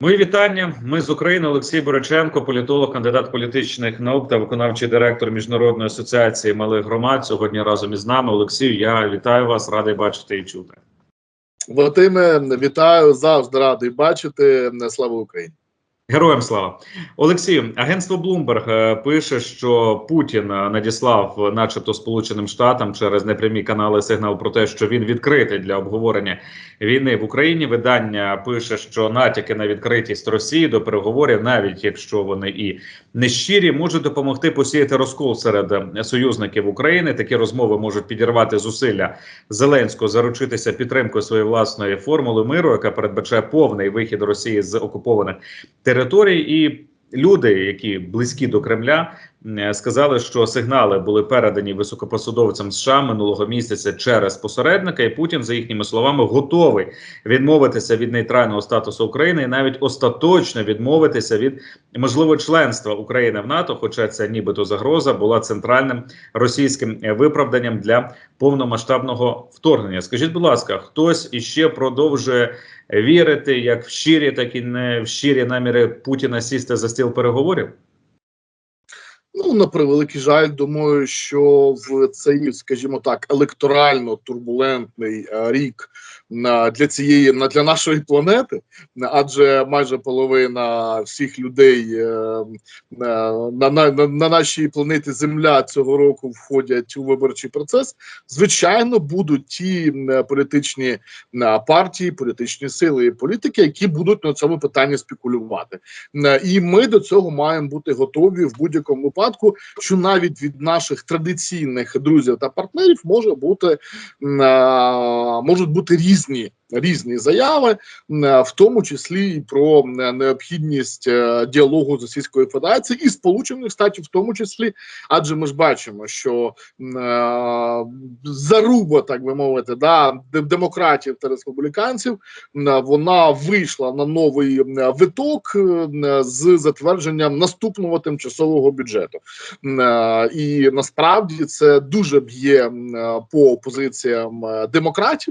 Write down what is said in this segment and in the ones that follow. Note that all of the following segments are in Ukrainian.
Мої вітання. Ми з України. Олексій Бориченко, політолог, кандидат політичних наук та виконавчий директор міжнародної асоціації малих громад. Сьогодні разом із нами. Олексію, я вітаю вас, радий бачити і чути. Вадиме, вітаю завжди радий бачити. Слава Україні. Героям слава Олексію. Агентство Bloomberg е, пише, що Путін надіслав, начебто, Сполученим Штатам через непрямі канали сигнал про те, що він відкритий для обговорення війни в Україні. Видання пише, що натяки на відкритість Росії до переговорів, навіть якщо вони і нещирі, можуть допомогти посіяти розкол серед союзників України. Такі розмови можуть підірвати зусилля Зеленського заручитися підтримкою своєї власної формули миру, яка передбачає повний вихід Росії з окупованих територій територій, і люди, які близькі до Кремля, сказали, що сигнали були передані високопосадовцям США минулого місяця через посередника, і Путін, за їхніми словами, готовий відмовитися від нейтрального статусу України і навіть остаточно відмовитися від можливо членства України в НАТО. Хоча ця нібито загроза була центральним російським виправданням для повномасштабного вторгнення. Скажіть, будь ласка, хтось іще продовжує вірити як в щирі, так і не в щирі наміри Путіна сісти за стіл переговорів? Ну на превеликий жаль, думаю, що в цей, скажімо так, електорально турбулентний е, рік для цієї для нашої планети, адже майже половина всіх людей е, на, на, на нашій планеті Земля цього року входять у виборчий процес. Звичайно, будуть ті політичні партії, політичні сили і політики, які будуть на цьому питанні спекулювати, і ми до цього маємо бути готові в будь-якому випадку, що навіть від наших традиційних друзів та партнерів може бути можуть бути різні різні заяви, в тому числі і про необхідність е, діалогу з Російською Федерацією і Сполучених Штатів, в тому числі, адже ми ж бачимо, що е, заруба, так би мовити, да демократів та республіканців вона вийшла на новий виток з затвердженням наступного тимчасового бюджету, і насправді це дуже б'є по позиціям демократів,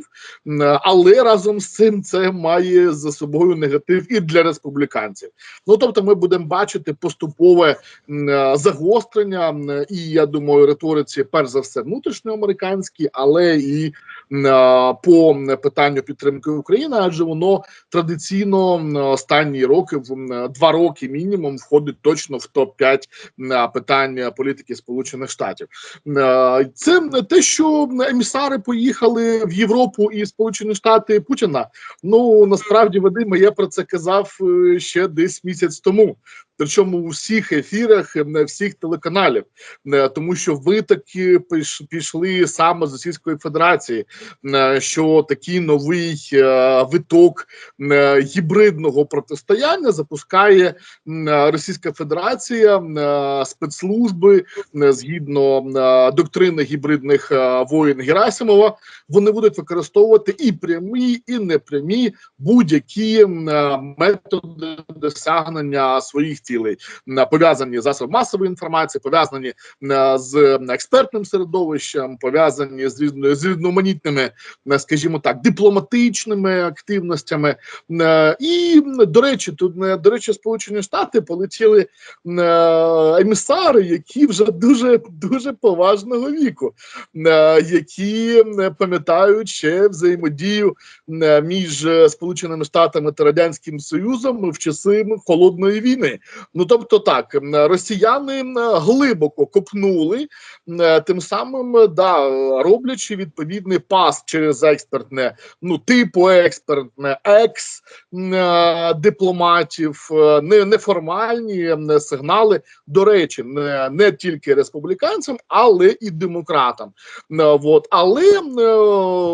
але разом з цим це має за собою негатив і для республіканців. Ну тобто, ми будемо бачити поступове загострення, і я думаю, риториці, перш за все, внутрішньоамериканські, але і по питанню підтримки України, адже воно традиційно останні роки в два роки мінімум входить точно в топ 5 питань політики Сполучених Штатів. Це те, що емісари поїхали в Європу і Сполучені Штати. Путіна. Ну насправді Вадиме, я про це казав е, ще десь місяць тому. Причому у всіх ефірах на всіх телеканалів, е, тому що ви таки пішли саме з Російської Федерації, е, що такий новий виток гібридного протистояння запускає Російська Федерація спецслужби згідно доктрини гібридних воїн Герасимова. Вони будуть використовувати і прямі і непрямі будь-які методи досягнення своїх цілей, пов'язані з масової інформації, пов'язані з експертним середовищем, пов'язані з різноманітними, скажімо так, дипломатичними активностями. І до речі, тут до речі, Сполучені Штати полетіли емісари, які вже дуже дуже поважного віку, які пам'ятають ще взаємодію е, між е, Сполученими Штатами та Радянським Союзом в часи холодної війни. Ну тобто, так росіяни глибоко копнули, е, тим самим да роблячи відповідний пас через експертне, ну типу експертне, екс дипломатів, не неформальні сигнали. До речі, не, не тільки республіканцям, але і демократам. От але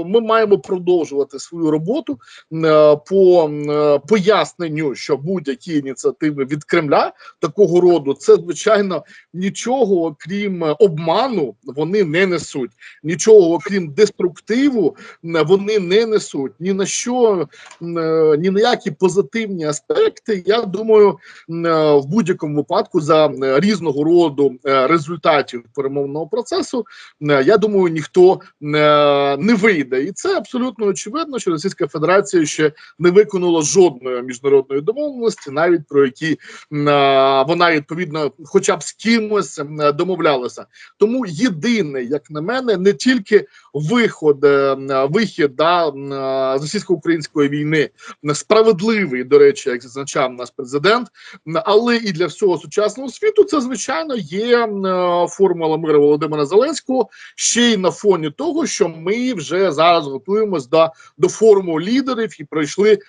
ми маємо продовжувати свою роботу е, по е, поясненню, що будь-які ініціативи від Кремля. Кремля такого роду, це звичайно нічого окрім е, обману вони не несуть. Нічого окрім деструктиву вони не несуть. Ні на що е, ні на які позитивні аспекти. Я думаю, е, в будь-якому випадку за різного роду результатів перемовного процесу. Я думаю, ніхто не вийде, і це абсолютно очевидно, що Російська Федерація ще не виконала жодної міжнародної домовленості, навіть про які вона відповідно, хоча б з кимось е, домовлялася. Тому єдине, як на мене, не тільки виход, е, вихід да, е, з російсько-української війни справедливий, до речі, як зазначав наш президент, але і для всього сучасного світу це звичайно є е, формула миру Володимира Зеленського ще й на фоні того, що ми вже зараз готуємось до, до форуму лідерів і пройшли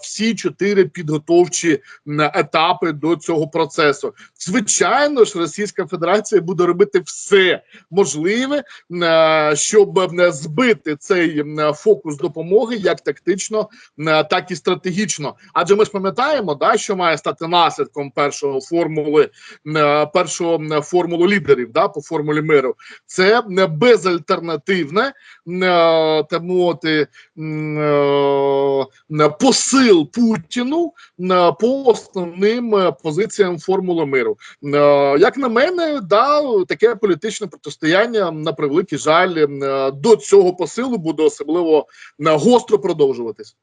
всі чотири підготовчі м, етапи до цього процесу. Звичайно ж, Російська Федерація буде робити все можливе, е, щоб е, збити цей фокус допомоги як тактично, е, так і стратегічно. Адже ми ж пам'ятаємо, да, що має стати наслідком першого формули першого формулу лідерів, да, по формулі миру. Це е, безальтернативне е, е, посил Путіну по основним е, позиціям формули миру. Е, Як на мене, да, таке політичне протистояння на превеликий жаль е, до цього посилу буде особливо гостро продовжуватись.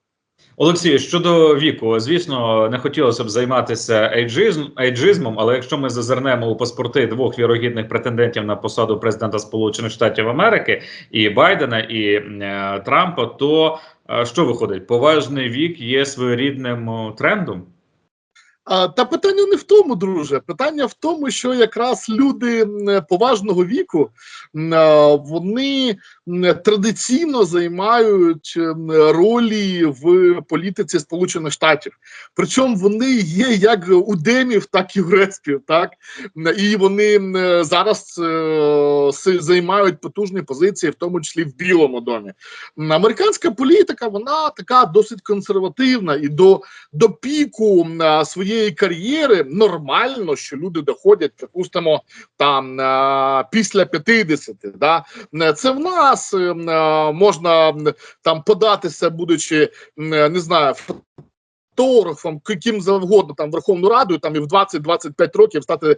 Олексій, щодо віку, звісно, не хотілося б займатися ейджизм, ейджизмом, але якщо ми зазирнемо у паспорти двох вірогідних претендентів на посаду президента Сполучених Штатів Америки і Байдена і е, Трампа, то е, що виходить? Поважний вік є своєрідним трендом. Та питання не в тому, друже. Питання в тому, що якраз люди поважного віку вони традиційно займають ролі в політиці Сполучених Штатів. Причому вони є як у демів, так і у респів. Так і вони зараз е, займають потужні позиції, в тому числі в Білому домі. Американська політика вона така досить консервативна і до до піку м, своєї кар'єри нормально, що люди доходять, припустимо, там після 50, Да? Це в нас е, можна там податися, будучи не знаю. Фотографом, яким завгодно там Верховну Раду, там і в 20-25 років стати е,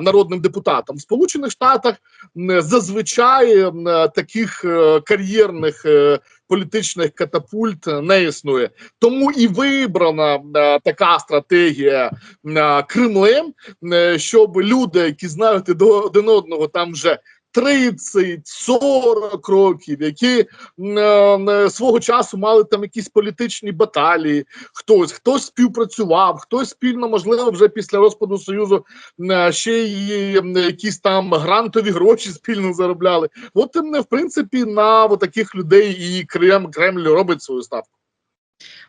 народним депутатом. В Сполучених Штатах м, зазвичай м, таких е, кар'єрних е, політичних катапульт не існує. Тому і вибрана е, така стратегія е, Кремлем, е, щоб люди, які знають один одного там вже 30-40 років, які м, е, свого часу мали там якісь політичні баталії, хтось хтось співпрацював, хтось спільно, можливо, вже після розпаду союзу е, ще й м, якісь там грантові гроші спільно заробляли. От м, в принципі на таких людей і Крем Кремль робить свою ставку.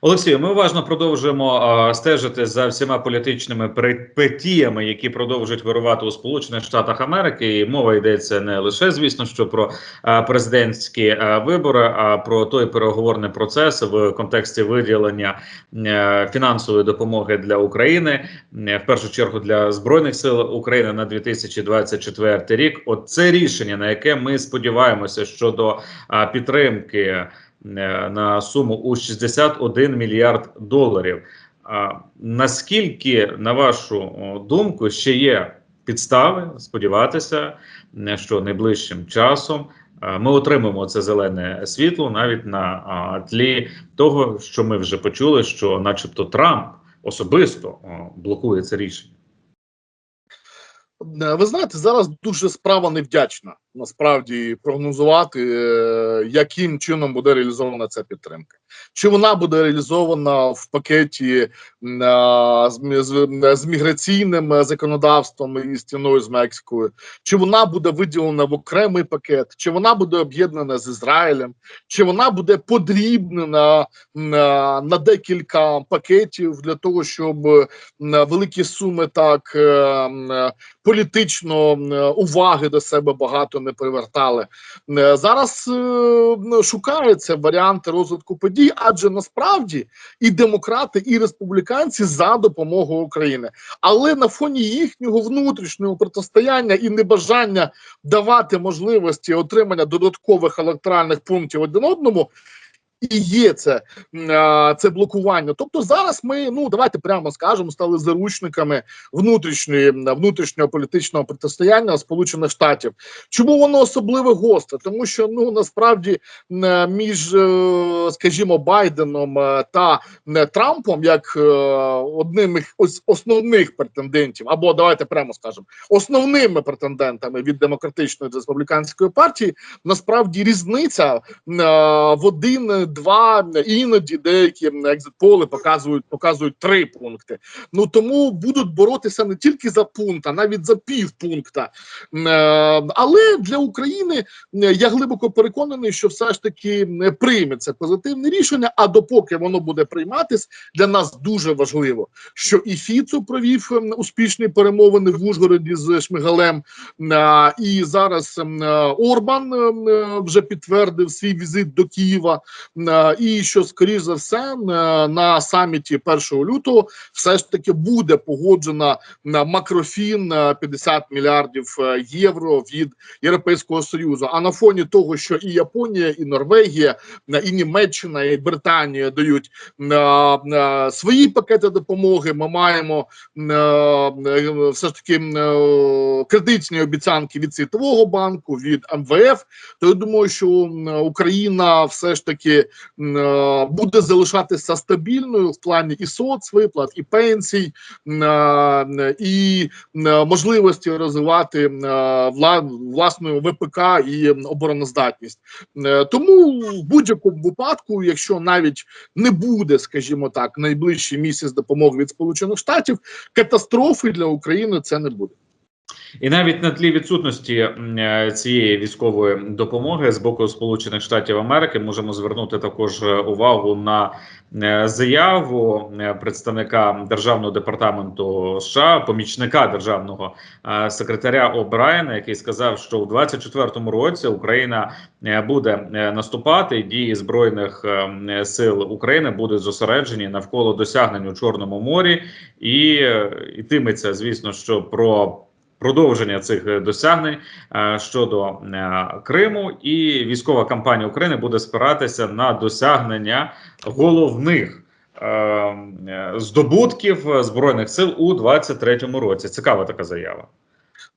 Олексію, ми уважно продовжуємо стежити за всіма політичними перипетіями, які продовжують вирувати у Сполучених Штатах Америки. І мова йдеться не лише, звісно, що про президентські вибори, а про той переговорний процес в контексті виділення е, фінансової допомоги для України, е, в першу чергу для збройних сил України на 2024 рік. От це рішення, на яке ми сподіваємося щодо підтримки на суму у 61 мільярд доларів. Наскільки, на вашу думку, ще є підстави сподіватися, е, що найближчим часом е, ми отримаємо це зелене світло навіть на тлі того, що ми вже почули, що, начебто, Трамп особисто блокує це рішення? Е, Ви знаєте, зараз дуже справа невдячна насправді прогнозувати, е, яким чином буде реалізована ця підтримка. Чи вона буде реалізована в пакеті з, мі- з, з міграційним законодавством і стіною з Мексикою, чи вона буде виділена в окремий пакет, чи вона буде об'єднана з Ізраїлем, чи вона буде подрібнена на, декілька пакетів для того, щоб великі суми так е, політично уваги до себе багато не привертали. Е, Зараз е, ну, шукаються варіанти розвитку подій, адже насправді і демократи, і республіканці за допомогою України. Але на фоні їхнього внутрішнього протистояння і небажання давати можливості отримання додаткових електоральних пунктів один одному. І є це, це блокування. Тобто зараз ми, ну давайте прямо скажемо, стали заручниками внутрішньої внутрішнього політичного протистояння Сполучених Штатів. Чому воно особливо гостре? Тому що ну насправді між, е, скажімо, Байденом е, та Трампом, як е, одним із основних претендентів, або давайте прямо скажемо, основними претендентами від демократичної республіканської партії, насправді різниця е, в один, два, іноді деякі екзит-поли показують показують три пункти. Ну тому будуть боротися не тільки за пункт, а навіть за пів пункта. Е, Але для України я глибоко переконаний, що все ж таки не прийме це позитивне рішення. А допоки воно буде прийматись, для нас дуже важливо, що і Фіцо провів успішні перемовини в Ужгороді з Шмигалем, е, і зараз е, Орбан вже підтвердив свій візит до Києва. Е, І що скоріш за все е, на саміті 1 лютого все ж таки буде погоджена на макрофін е, 50 мільярдів е, євро від Європейського союзу. А на фоні того, що і Японія, і Норвегія, е, і Німеччина, і Британія дають е, е, свої пакети допомоги, ми маємо е, е, все ж таки е, кредитні обіцянки від Світового банку, від МВФ. То я думаю, що Україна все ж таки е, буде залишатися стабільною в плані і соцвиплат, і пенсій, е, і можливості розвивати е, власну ВПК і обороноздатність. Е, Тому в будь-якому випадку, якщо навіть не буде, скажімо так, найближчий місяць допомоги від Сполучених Штатів, катастрофи для України це не буде. І навіть на тлі відсутності е, цієї військової допомоги з боку Сполучених Штатів Америки можемо звернути також е, увагу на е, заяву представника державного департаменту США, помічника державного секретаря О'Брайена, який сказав, що у 2024 році Україна буде наступати. і Дії збройних сил України будуть зосереджені навколо досягнень у Чорному морі, і йтиметься, звісно, що про продовження цих е, досягнень е, щодо е, Криму, і військова кампанія України буде спиратися на досягнення головних здобутків збройних сил у 2023 році. Цікава така заява.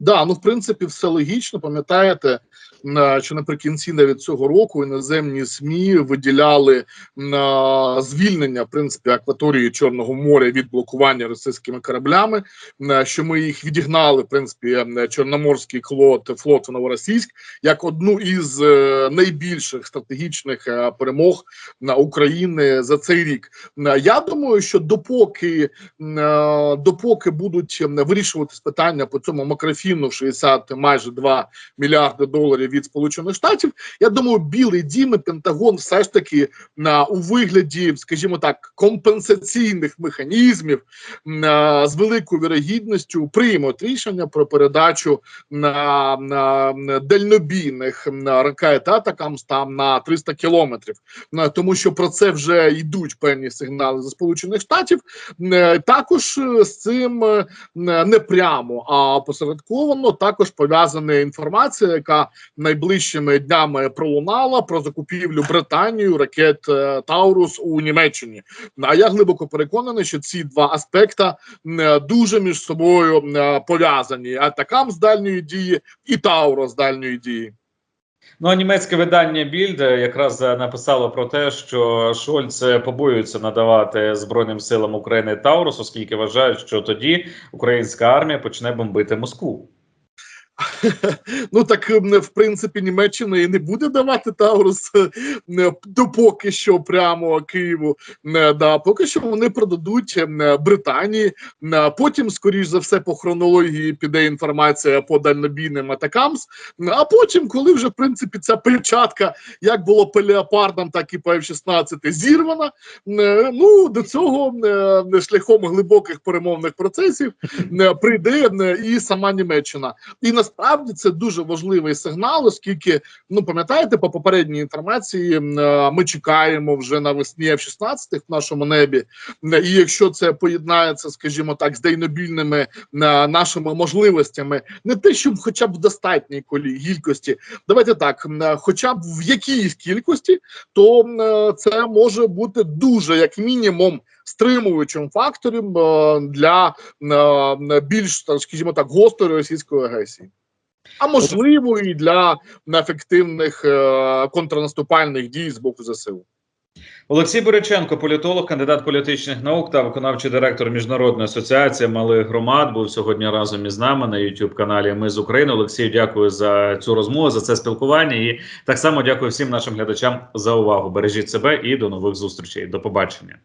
Да, ну в принципі, все логічно. Пам'ятаєте, що наприкінці навіть цього року іноземні СМІ виділяли звільнення в принципі акваторії Чорного моря від блокування російськими кораблями. Що ми їх відігнали, в принципі, Чорноморський флот, флот Новоросійськ як одну із е, найбільших стратегічних е, перемог на України за цей рік. Я думаю, що допоки е, допоки будуть вирішуватись питання по цьому макрофіну в 60 майже 2 мільярди доларів від Сполучених Штатів, я думаю, Білий Дім і Пентагон все ж таки на у вигляді, скажімо так, компенсаційних механізмів м, е, з великою вірогідністю приймуть рішення про передачу на, на, на дальнобійних м, ракет Атакамс там на 300 кілометрів. Е, Тому що про це вже йдуть певні сигнали з Сполучених Штатів. Е, Також з цим не прямо, а посередковано також пов'язана інформація, яка найближчими днями пролунала про закупівлю Британією ракет е, Таурус у Німеччині. А я глибоко переконаний, що ці два аспекта е, дуже між собою е, пов'язані: атакам з дальньої дії і Таурус з дальньої дії. Ну а німецьке видання Більд якраз написало про те, що Шольц побоюється надавати Збройним силам України Таурус, оскільки вважають, що тоді українська армія почне бомбити Москву. Ну так в принципі Німеччина і не буде давати Таурус е, допоки що прямо Києву. Е, Да, поки що вони продадуть е, Британії. Потім, скоріш за все, по хронології піде інформація по дальнобійним атакамс. А потім, коли вже в принципі ця печатка, як було по леопардам, так і по F-16 зірвана. Ну до цього шляхом глибоких перемовних процесів прийде і сама Німеччина. І насправді це дуже важливий сигнал, оскільки ну пам'ятаєте, по попередній інформації е, ми чекаємо вже навесні F-16 в нашому небі. І якщо це поєднається, скажімо так, з дейнобільними е, нашими можливостями, не те, щоб хоча б в достатній кількості, давайте так, е, хоча б в якійсь кількості, то це може бути дуже як мінімум стримуючим фактором е, для е, більш так, скажімо так, гострої російської агресії. А можливо, і для ефективних е, контрнаступальних дій з боку ЗСУ. Олексій Боряченко, політолог, кандидат політичних наук та виконавчий директор міжнародної асоціації малих громад, був сьогодні разом із нами на youtube каналі Ми з України. Олексію, дякую за цю розмову, за це спілкування. І так само дякую всім нашим глядачам за увагу. Бережіть себе і до нових зустрічей. До побачення.